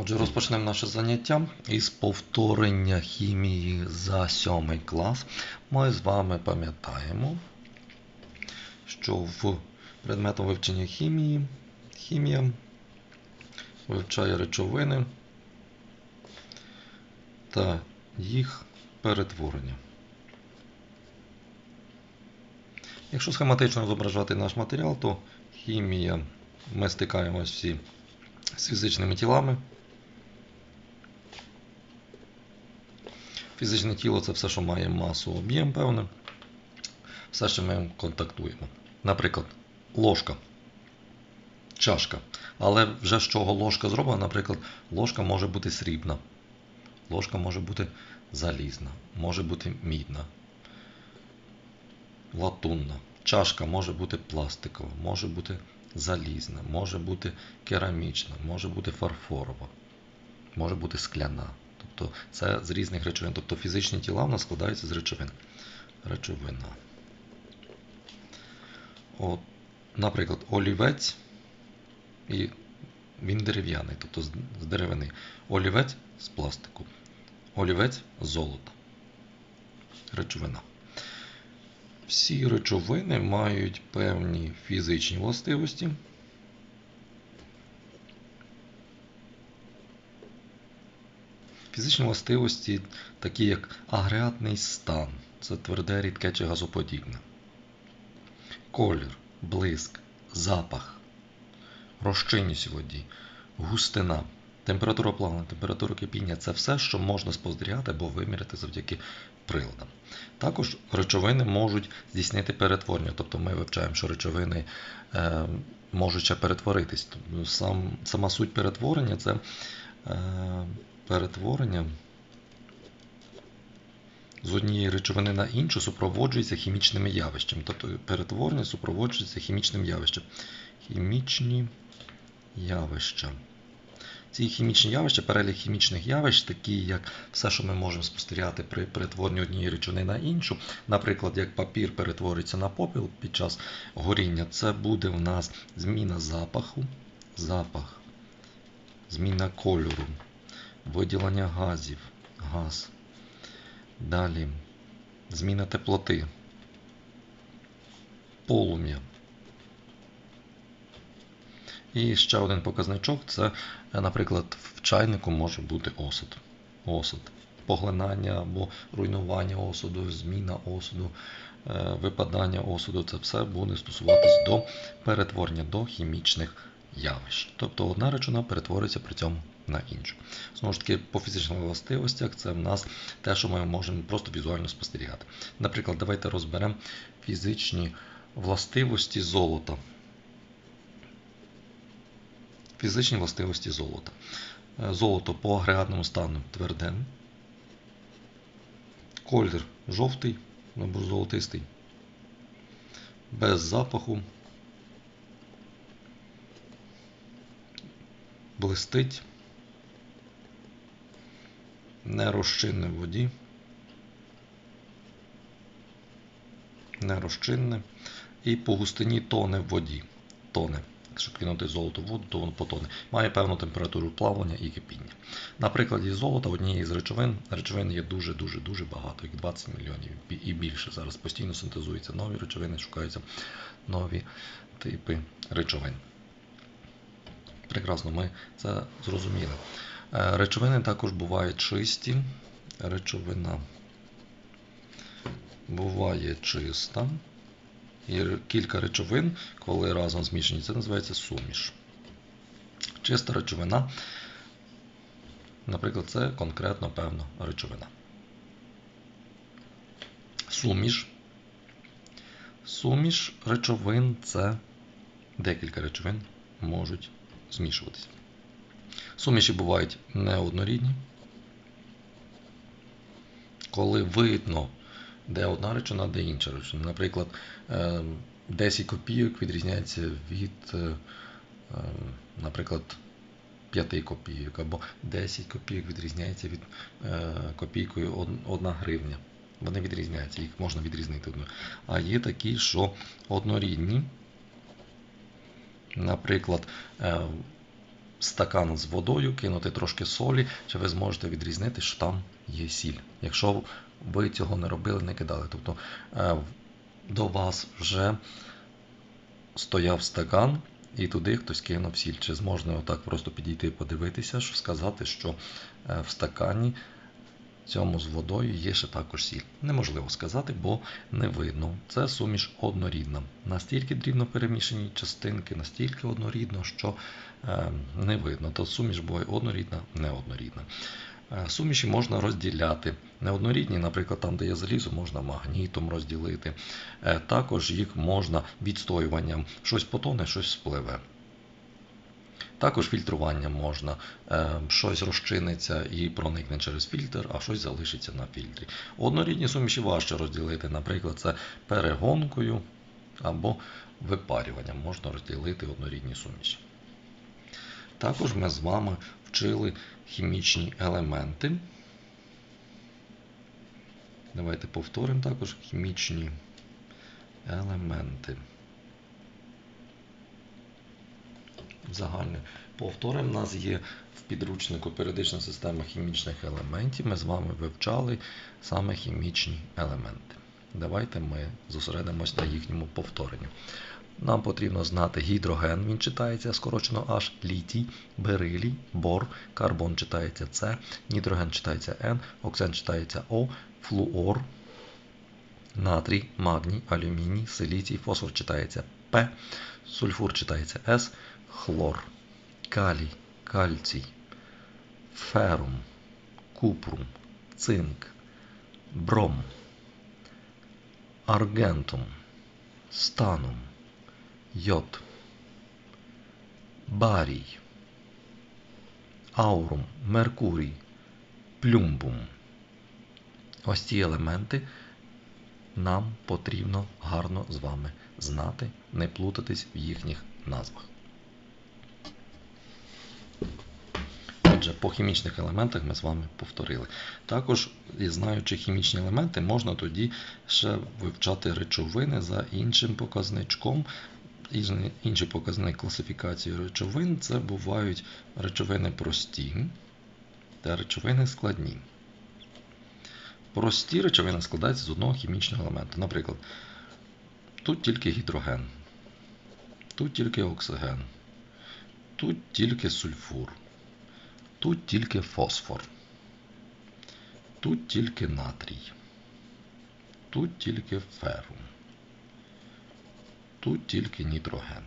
Отже, розпочнемо наше заняття із повторення хімії за сьомий клас. Ми з вами пам'ятаємо, що в предметом вивчення хімії хімія вивчає речовини та їх перетворення. Якщо схематично зображати наш матеріал, то хімія ми стикаємось всі з фізичними тілами. Фізичне тіло це все, що має масу, об'єм певне. Все, що ми контактуємо. Наприклад, ложка, чашка. Але вже з чого ложка зроблена, наприклад, ложка може бути срібна, ложка може бути залізна, може бути мідна, латунна. Чашка може бути пластикова, може бути залізна, може бути керамічна, може бути фарфорова, може бути скляна. Тобто це з різних речовин. Тобто фізичні тіла в нас складаються з речовин. Речовина. От, Наприклад, олівець, і він дерев'яний, тобто з деревини. Олівець з пластику. Олівець з золота. Речовина. Всі речовини мають певні фізичні властивості. Фізичні властивості, такі як агрегатний стан, це тверде, рідке чи газоподібне, колір, блиск, запах, розчинність у воді, густина, температура плавлення, температура кипіння це все, що можна спостерігати або виміряти завдяки приладам. Також речовини можуть здійснити перетворення, тобто ми вивчаємо, що речовини е, можуть ще перетворитись. Сам, Сама суть перетворення це. Е, перетворення з однієї речовини на іншу супроводжується хімічними явищами. Тобто перетворення супроводжується хімічним явищем. Хімічні явища. Ці хімічні явища, перелік хімічних явищ, такі як все, що ми можемо спостерігати при перетворенні однієї речовини на іншу. Наприклад, як папір перетворюється на попіл під час горіння, це буде в нас зміна запаху, запах, зміна кольору виділення газів, газ. Далі зміна теплоти, полум'я. І ще один показничок це, наприклад, в чайнику може бути осад. Осад. Поглинання або руйнування осаду, зміна осаду, випадання осаду це все буде стосуватись до перетворення до хімічних явищ. Тобто одна речовина перетворюється при цьому на іншу. Знову ж таки, по фізичних властивостях це в нас те, що ми можемо просто візуально спостерігати. Наприклад, давайте розберемо фізичні властивості золота. Фізичні властивості золота. Е, золото по агрегатному стану тверде. Колір жовтий або золотистий. Без запаху. Блистить не розчинне в воді, не розчинне і по густині тоне в воді. Тоне. Якщо кинути золото в воду, то воно потоне. Має певну температуру плавлення і кипіння. На прикладі золота однієї з речовин, речовин є дуже-дуже дуже багато, їх 20 мільйонів і більше. Зараз постійно синтезуються нові речовини, шукаються нові типи речовин. Прекрасно, ми це зрозуміли. Е, речовини також бувають чисті. Речовина буває чиста. І кілька речовин, коли разом змішані, це називається суміш. Чиста речовина, наприклад, це конкретно певна речовина. Суміш. Суміш речовин це декілька речовин можуть змішуватися. Суміші бувають неоднорідні. Коли видно, де одна речовина, де інша речовина. Наприклад, 10 ем, копійок відрізняється від, ем, наприклад, 5 копійок, або 10 копійок відрізняється від е, копійкою 1 гривня. Вони відрізняються, їх можна відрізнити. А є такі, що однорідні. Наприклад, стакан з водою, кинути трошки солі, чи ви зможете відрізнити, що там є сіль. Якщо ви цього не робили, не кидали. Тобто е, до вас вже стояв стакан, і туди хтось кинув сіль. Чи зможна отак просто підійти подивитися, що сказати, що е, в стакані цьому з водою є ще також сіль. Неможливо сказати, бо не видно. Це суміш однорідна. Настільки дрібно перемішані частинки, настільки однорідно, що е, не видно. То суміш буває однорідна, неоднорідна. Е, Суміші можна розділяти. Неоднорідні, наприклад, там, де є залізо, можна магнітом розділити. Е, Також їх можна відстоюванням. Щось потоне, щось спливе. Також фільтруванням можна. Е, Щось розчиниться і проникне через фільтр, а щось залишиться на фільтрі. Однорідні суміші важче розділити. Наприклад, це перегонкою або випарюванням можна розділити однорідні суміші. Також ми з вами вчили хімічні елементи. Давайте повторимо також хімічні елементи. Загальне повторимо. У нас є в підручнику періодична система хімічних елементів. Ми з вами вивчали саме хімічні елементи. Давайте ми зосередимось на їхньому повторенні. Нам потрібно знати гідроген, він читається скорочено H, літій, берилій, бор, карбон читається С, нітроген читається N, оксен читається О, флуор, натрій, магній, алюміній, силіцій, фосфор читається П, сульфур читається С, хлор, калій, кальцій, ферум, купрум, цинк, бром, аргентум, станум, йод, барій, аурум, меркурій, плюмбум. Ось ці елементи нам потрібно гарно з вами знати, не плутатись в їхніх назвах. Отже, по хімічних елементах ми з вами повторили. Також, знаючи хімічні елементи, можна тоді ще вивчати речовини за іншим показничком. Інший показник класифікації речовин це бувають речовини прості та речовини складні. Прості речовини складаються з одного хімічного елементу. Наприклад, тут тільки гідроген, тут тільки оксиген, тут тільки сульфур, тут тільки фосфор, тут тільки натрій, тут тільки ферум, тут тільки нітроген.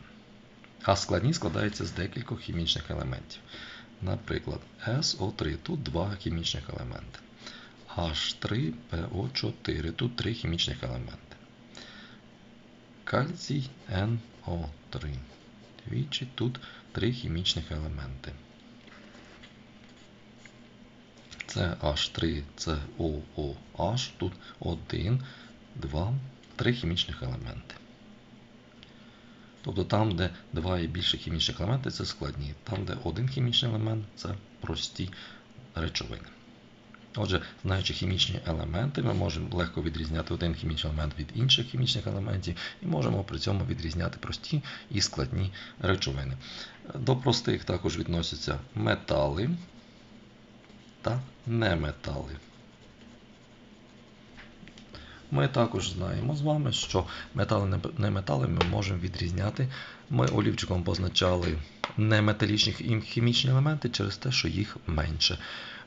А складні складаються з декількох хімічних елементів. Наприклад, SO3, тут два хімічних елементи. H3PO4, тут три хімічних елементи. Кальцій NO3. Двічі тут три хімічних елементи. Це H3, це OOH, тут 1, 2, 3 хімічних елементи. Тобто там, де два і більше хімічних елементи, це складні. Там, де один хімічний елемент, це прості речовини. Отже, знаючи хімічні елементи, ми можемо легко відрізняти один хімічний елемент від інших хімічних елементів і можемо при цьому відрізняти прості і складні речовини. До простих також відносяться метали та неметали. Ми також знаємо з вами, що метали неметали ми можемо відрізняти. Ми олівчиком позначали неметалічні хім- хімічні елементи через те, що їх менше.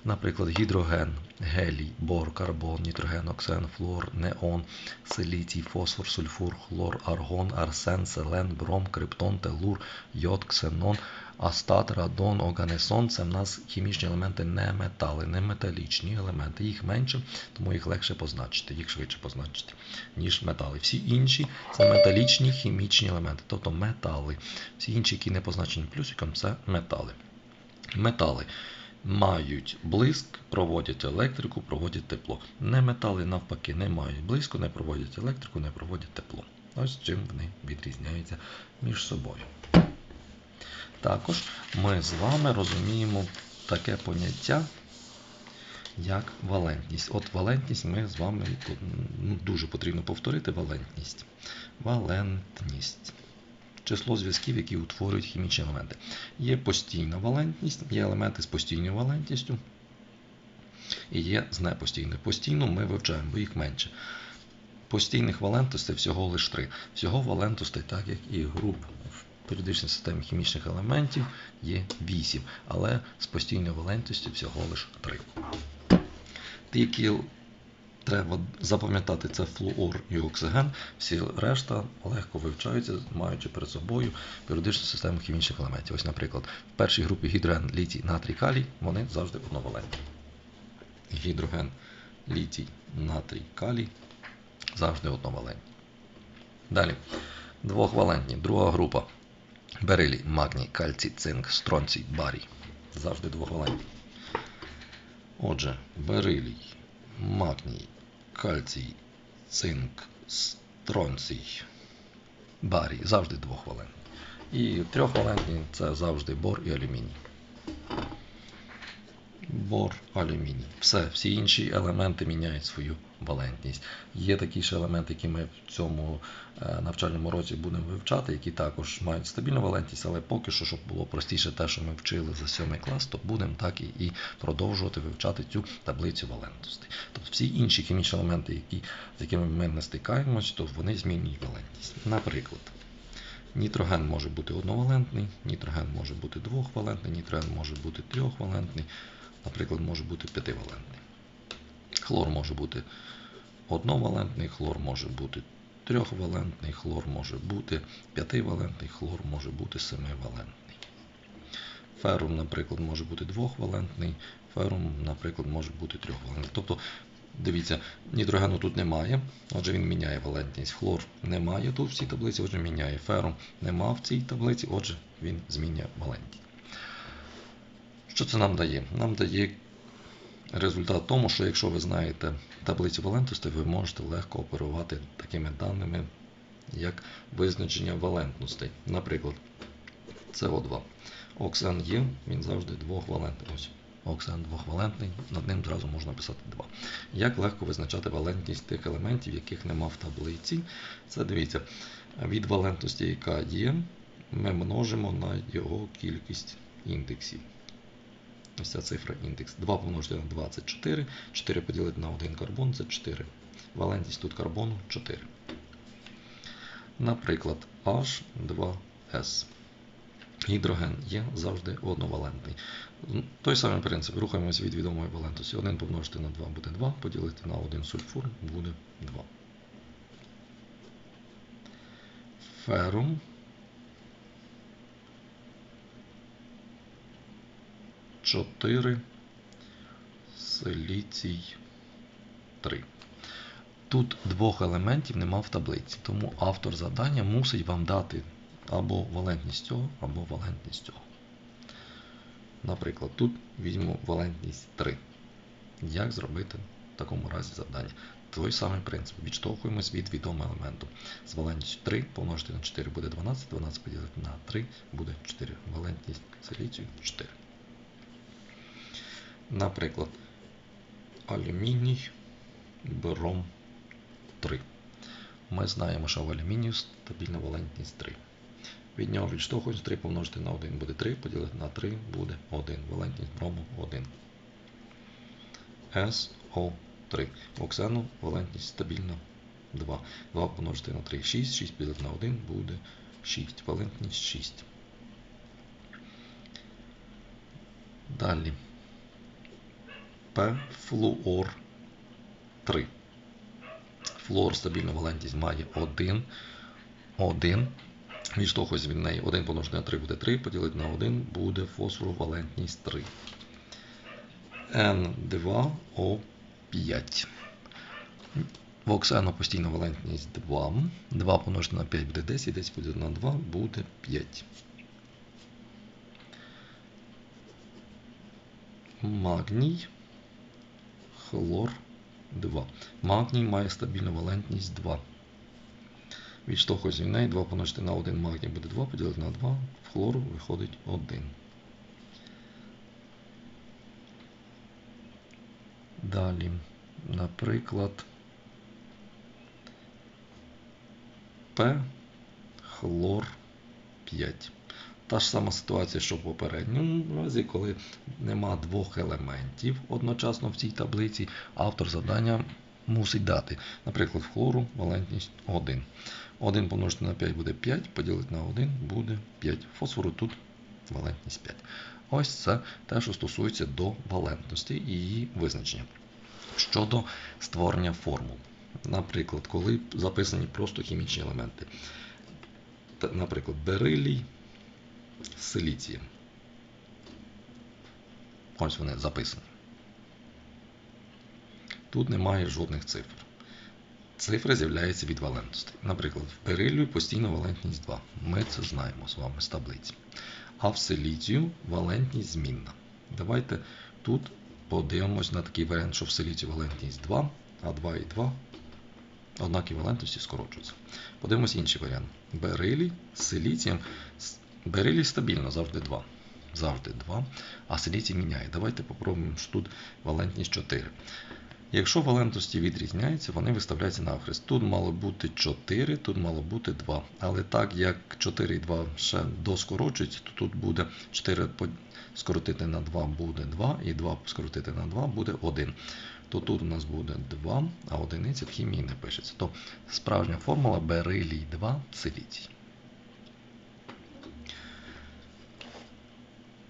Наприклад, гідроген, гелій, бор, карбон, нітроген, оксен, флуор, неон, силіцій, фосфор, сульфур, хлор, аргон, арсен, селен, бром, криптон, телур, йод, ксенон, астат, радон, оганесон це в нас хімічні елементи не метали, не металічні елементи. Їх менше, тому їх легше позначити, їх швидше позначити, ніж метали. Всі інші це металічні хімічні елементи, тобто метали. Всі інші, які не позначені плюсиком, це метали. Метали мають блиск, проводять електрику, проводять тепло. Неметали, навпаки, не мають блиску, не проводять електрику, не проводять тепло. Ось чим вони відрізняються між собою. Також ми з вами розуміємо таке поняття, як валентність. От валентність ми з вами ну, дуже потрібно повторити валентність. Валентність. число зв'язків, які утворюють хімічні елементи. Є постійна валентність, є елементи з постійною валентністю і є з непостійною. Постійну ми вивчаємо, бо їх менше. Постійних валентностей всього лише три. Всього валентностей, так як і груп в періодичній системі хімічних елементів, є 8, але з постійною валентністю всього лише 3. Ті, які треба запам'ятати, це флуор і оксиген, всі решта легко вивчаються, маючи перед собою періодичну систему хімічних елементів. Ось, наприклад, в першій групі гідроген, літій, натрій, калій, вони завжди одновалентні. Гідроген, літій, натрій, калій завжди одновалентні. Далі. Двохвалентні. Друга група. Берилій, магній, кальцій, цинк, стронцій, барій. Завжди двохвалентні. Отже, берилій, магній, кальцій, цинк, стронцій, барій. Завжди двохвалентні. І трьохвалентні це завжди бор і алюміній. Бор, алюміній. Все, всі інші елементи міняють свою валентність. Є такі ж елементи, які ми в цьому е, навчальному році будемо вивчати, які також мають стабільну валентність, але поки що, щоб було простіше те, що ми вчили за 7 клас, то будемо так і, і продовжувати вивчати цю таблицю валентності. Тобто всі інші хімічні елементи, які, з якими ми не стикаємось, то вони змінюють валентність. Наприклад. Нітроген може бути одновалентний, нітроген може бути двохвалентний, нітроген може бути трьохвалентний, наприклад, може бути п'ятивалентний. Хлор може бути одновалентний, хлор може бути трьохвалентний, хлор може бути п'ятивалентний, хлор може бути семивалентний. Ферум, наприклад, може бути двохвалентний, ферум, наприклад, може бути трьохвалентний. Тобто, дивіться, нітрогену тут немає, отже, він міняє валентність. Хлор немає тут в цій таблиці, отже, міняє. Ферум нема в цій таблиці, отже, він змінює валентність. Що це нам дає? Нам дає результат тому, що якщо ви знаєте таблицю валентності, ви можете легко оперувати такими даними, як визначення валентностей. Наприклад, СО2. Оксан є, він завжди двохвалентний. Ось оксан двохвалентний, над ним зразу можна писати 2. Як легко визначати валентність тих елементів, яких нема в таблиці? Це дивіться, від валентності, яка є, ми множимо на його кількість індексів. Ось ця цифра індекс. 2 помножити на 2 це 4. 4 поділити на 1 карбон це 4. Валентність тут карбону 4. Наприклад, H2S. Гідроген є завжди одновалентний. Той самий принцип. Рухаємось від відомої валентності. 1 помножити на 2 буде 2, поділити на 1 сульфур буде 2. Ферум. Чотири. Силіцій 3. Тут двох елементів нема в таблиці, тому автор завдання мусить вам дати або валентність цього, або валентність цього. Наприклад, тут візьму валентність 3. Як зробити в такому разі завдання? Той самий принцип. Відштовхуємось від відомого елементу. З валентністю 3 помножити на 4 буде 12, 12 поділити на 3 буде 4. Валентність силіцію 4. Наприклад, алюміній, бром 3. Ми знаємо, що в алюмінію стабільна валентність 3. Від нього відштовхуємо 3 помножити на 1 буде 3, поділити на 3 буде 1. Валентність брому 1. СО3. Оксану валентність стабільна 2. 2 помножити на 3 6, 6 поділити на 1 буде 6. Валентність 6. Далі. П флуор 3. Флуор стабільна валентність має 1. 1. Відштовхуюсь від неї 1 помножити на 3 буде 3, поділити на 1 буде фосфору валентність 3. N2O5. В оксану постійна валентність 2. 2 помножити на 5 буде 10, 10 поділити на 2 буде 5. Магній. Хлор 2. Магній має стабільну валентність 2. Відштовхуюсь від неї 2 помножити на 1 магній буде 2, поділити на 2, в хлору виходить 1. Далі, наприклад, П, хлор 5. Та ж сама ситуація, що в попередньому разі, коли нема двох елементів одночасно в цій таблиці, автор завдання мусить дати. Наприклад, в хлору валентність 1. 1 помножити на 5 буде 5, поділити на 1 буде 5. Фосфору тут валентність 5. Ось це те, що стосується до валентності і її визначення. Щодо створення формул. Наприклад, коли записані просто хімічні елементи. Наприклад, берилій з. Ось вони записані. Тут немає жодних цифр. Цифри з'являються від валентності. Наприклад, в берилію постійна валентність 2. Ми це знаємо з вами з таблиці. А в силіцію валентність змінна. Давайте тут подивимось на такий варіант, що в силіцію валентність 2, а 2 і 2 однакі валентності скорочуються. Подивимось інший варіант. Берилій з силіцієм. Берилій стабільно завжди 2. Завжди 2, а силіцій міняє. Давайте попробуємо, що тут валентність 4. Якщо валентності відрізняються, вони виставляються навхрест. Тут мало бути 4, тут мало бути 2. Але так як 4 і 2 ще доскорочуються, то тут буде 4 скоротити на 2 буде 2, і 2 скоротити на 2 буде 1. То тут у нас буде 2, а одиниця в хімії не пишеться. То справжня формула берилій 2 силіцій.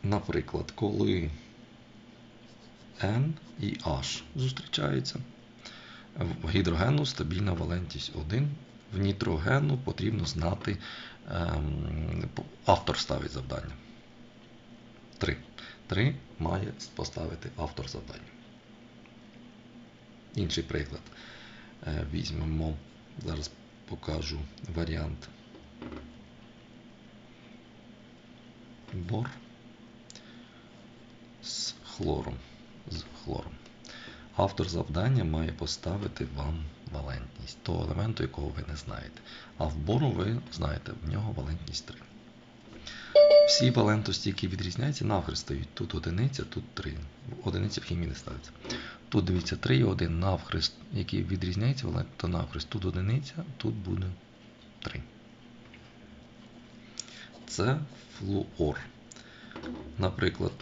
Наприклад, коли N і H зустрічаються. В гідрогену стабільна валентність 1. В нітрогену потрібно знати, ем, автор ставить завдання. 3. 3 має поставити автор завдання. Інший приклад. Е, Візьмемо, зараз покажу варіант. Бор з хлором. З хлором. Автор завдання має поставити вам валентність того елементу, якого ви не знаєте. А в бору ви знаєте, в нього валентність 3. Всі валентності, які відрізняються, навхрест стоїть. Тут одиниця, тут 3. Одиниця в хімії не ставиться. Тут дивіться 3 і 1 навхрест, який відрізняється, валент, то навхрест. Тут одиниця, тут буде 3. Це флуор. Наприклад,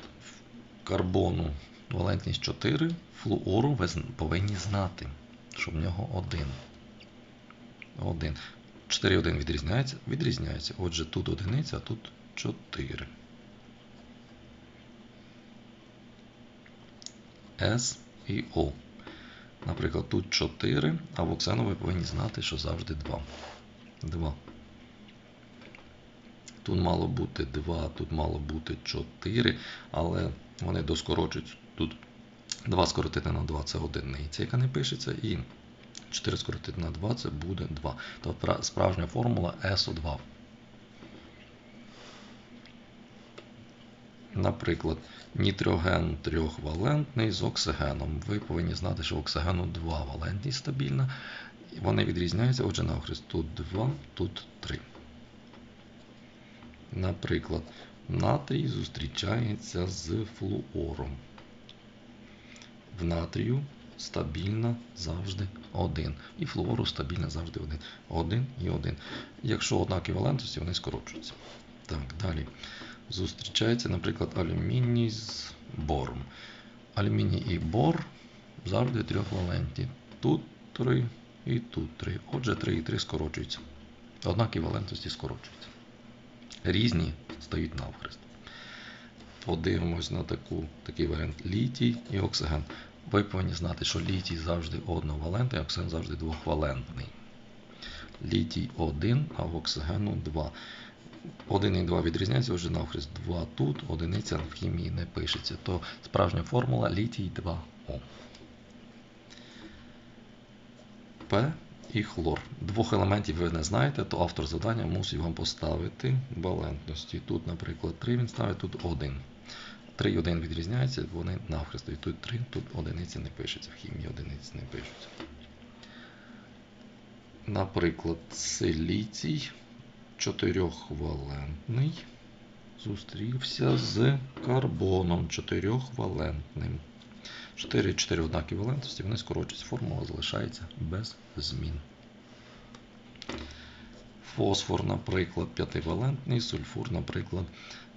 карбону валентність 4, флуору ви повинні знати, що в нього 1. 1. 4 і 1 відрізняється? Відрізняється. Отже, тут одиниця, а тут 4. С і О. Наприклад, тут 4, а в оксану ви повинні знати, що завжди 2. 2. Тут мало бути 2, тут мало бути 4, але вони доскорочують. Тут 2 скоротити на 2 це одиниця, яка не пишеться, і 4 скоротити на 2 це буде 2. Тобто справжня формула SO2. Наприклад, нітроген трьохвалентний з оксигеном. Ви повинні знати, що оксигену 2 валентність стабільна. Вони відрізняються, отже, навхрест тут 2, тут 3. Наприклад, натрій зустрічається з флуором. В натрію стабільна завжди 1. І флуору стабільна завжди 1. 1 і 1. Якщо однакові валентності, вони скорочуються. Так, далі. Зустрічається, наприклад, алюміній з бором. Алюміній і бор завжди трьохвалентні. Тут 3 і тут 3. Отже, 3 і 3 скорочуються. Однакові валентності скорочуються. Різні стають навхрест. Подивимось на таку, такий варіант літій і оксиген. Ви повинні знати, що літій завжди одновалентний, а оксиген завжди двохвалентний. Літій 1, а в оксигену 2. 1 і 2 відрізняються, отже, навхрест 2 тут, одиниця в хімії не пишеться. То справжня формула літій 2О. П і хлор. Двох елементів ви не знаєте, то автор завдання мусить вам поставити валентності. Тут, наприклад, 3 він ставить, тут 1. 3 і 1 відрізняються, вони навхрест. І тут 3, тут одиниці не пишеться, в хімії одиниці не пишуться. Наприклад, силіцій чотирьохвалентний зустрівся з карбоном чотирьохвалентним. 4 4 однакові валентності, вони скорочуються. Формула залишається без змін. Фосфор, наприклад, п'ятивалентний, сульфур, наприклад,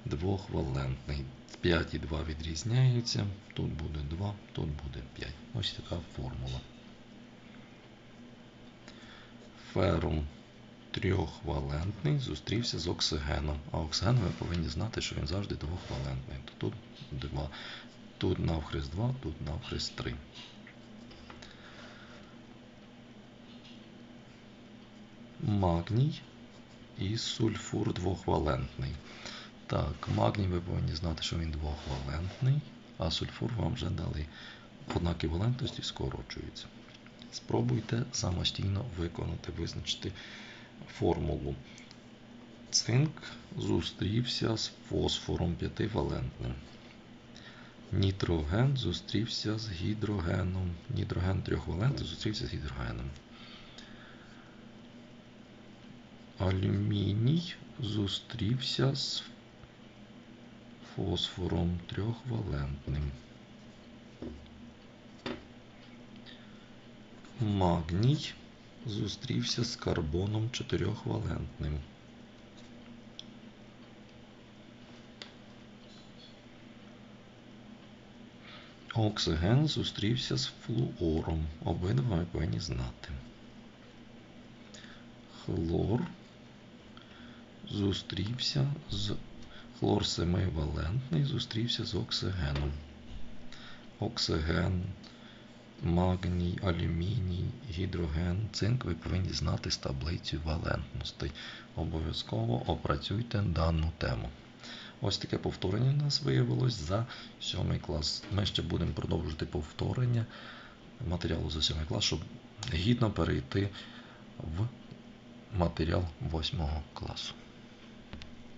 двохвалентний. 5 і 2 відрізняються. Тут буде 2, тут буде 5. Ось така формула. Ферум трьохвалентний зустрівся з оксигеном. А оксиген ви повинні знати, що він завжди двохвалентний. То тут 2. Тут навхрест 2, тут навхрест 3. Магній і сульфур двохвалентний. Так, магній ви повинні знати, що він двохвалентний, а сульфур вам вже дали однакі валентності скорочуються. Спробуйте самостійно виконати, визначити формулу. Цинк зустрівся з фосфором п'ятивалентним. Нітроген зустрівся з гідрогеном. Нітроген трьохвалентний зустрівся з гідрогеном. Алюміній зустрівся з фосфором трьохвалентним. Магній зустрівся з карбоном чотирьохвалентним. Оксиген зустрівся з флуором. Обидва ви повинні знати. Хлор зустрівся з хлор семивалентний зустрівся з оксигеном. Оксиген, магній, алюміній, гідроген, цинк ви повинні знати з таблицю валентностей. Обов'язково опрацюйте дану тему. Ось таке повторення у нас виявилось за 7 клас. Ми ще будемо продовжувати повторення матеріалу за 7 клас, щоб гідно перейти в матеріал 8 класу.